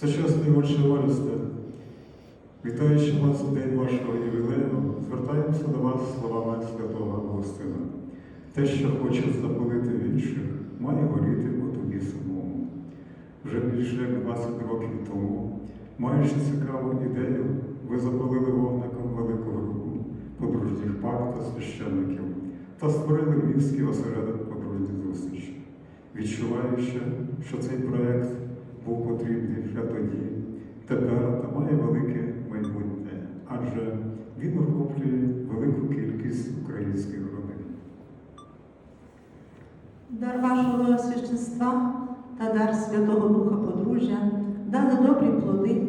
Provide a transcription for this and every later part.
Отче Оресте, вітаючи вас в день вашого ювілею, звертаємося до вас словами святого Августина. Те, що хоче запалити в інших, має горіти у тобі самому. Вже більше як 20 років тому, маючи цікаву ідею, ви запалили вогником велику групу подружніх пар та священників та створили Львівський осередок подружніх зустрічей, відчуваючи, що цей проєкт був потрібний вже тоді, тепер та має велике майбутнє, адже він охоплює велику кількість українських родин. Дар вашого священства та дар Святого Духа Подружжя дали добрі плоди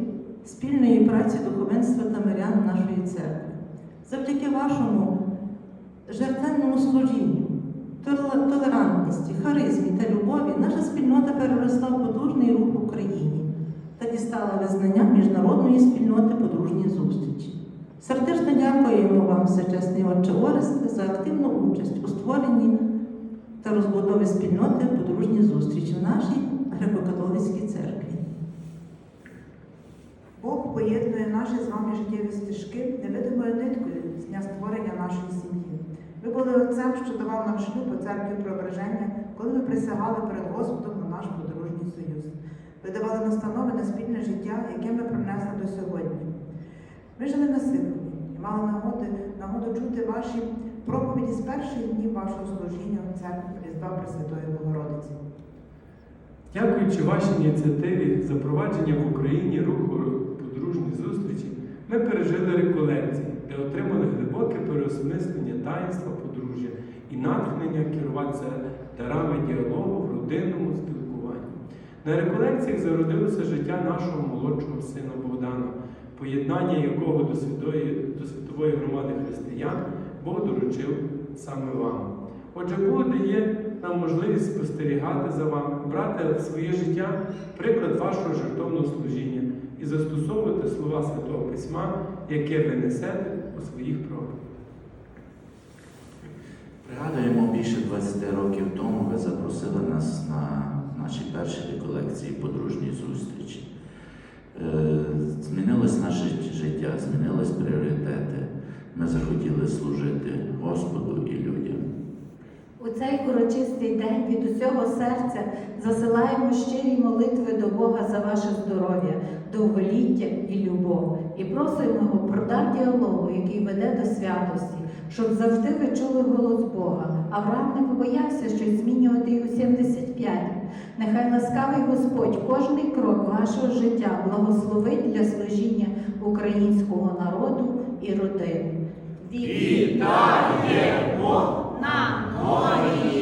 спільної праці духовенства та мирян нашої церкви. Завдяки вашому жертвенному служінню, толерантності, харизмі та любові наша спільнота переросла в потужний рух в Україні та дістала визнання міжнародної спільноти подружні зустрічі. Сердечно дякуємо вам, всечесний Отче Оресте, за активну участь у створенні та розбудови спільноти подружні зустрічі в нашій греко-католицькій церкві. Бог поєднує наші з вами життєві стежки невидимою ниткою з дня створення нашої сім'ї. Ви були отцем, що давав нам шлюб у церкві Преображення, коли ви присягали перед Господом на наш подружній союз. Ви давали настанови на спільне життя, яке ми принесли до сьогодні. Ми жили на Сихові і мали нагоди, нагоду чути ваші проповіді з перших днів вашого служіння в церкві Різдва Пресвятої Богородиці. Дякуючи вашій ініціативі запровадження в Україні руху подружні зустрічі, ми пережили реколекції, де отримали глибоке переосмислення таїнства подружжя і натхнення керуватися дарами діалогу в родинному спілкуванні. На реколекціях зародилося життя нашого молодшого сина Богдана, поєднання якого до святої, до світової громади християн Бог доручив саме вам. Отже, Бог дає нам можливість спостерігати за вами, брати в своє життя приклад вашого жертовного служіння і застосовувати слова Святого Письма, яке ви несете у своїх проповідях. Пригадуємо, більше 20 років тому ви запросили нас на наші перші реколекції подружні зустрічі. Ми захотіли служити Господу і людям. У цей урочистий день від усього серця засилаємо щирі молитви до Бога за ваше здоров'я, довголіття і любов. І просимо його про дар діалогу, який веде до святості, щоб завжди ви чули голос Бога. Авраам не побоявся щось змінювати й у 75. Нехай ласкавий Господь кожний крок вашого життя благословить для служіння українського народу і родин. Вітаємо на нові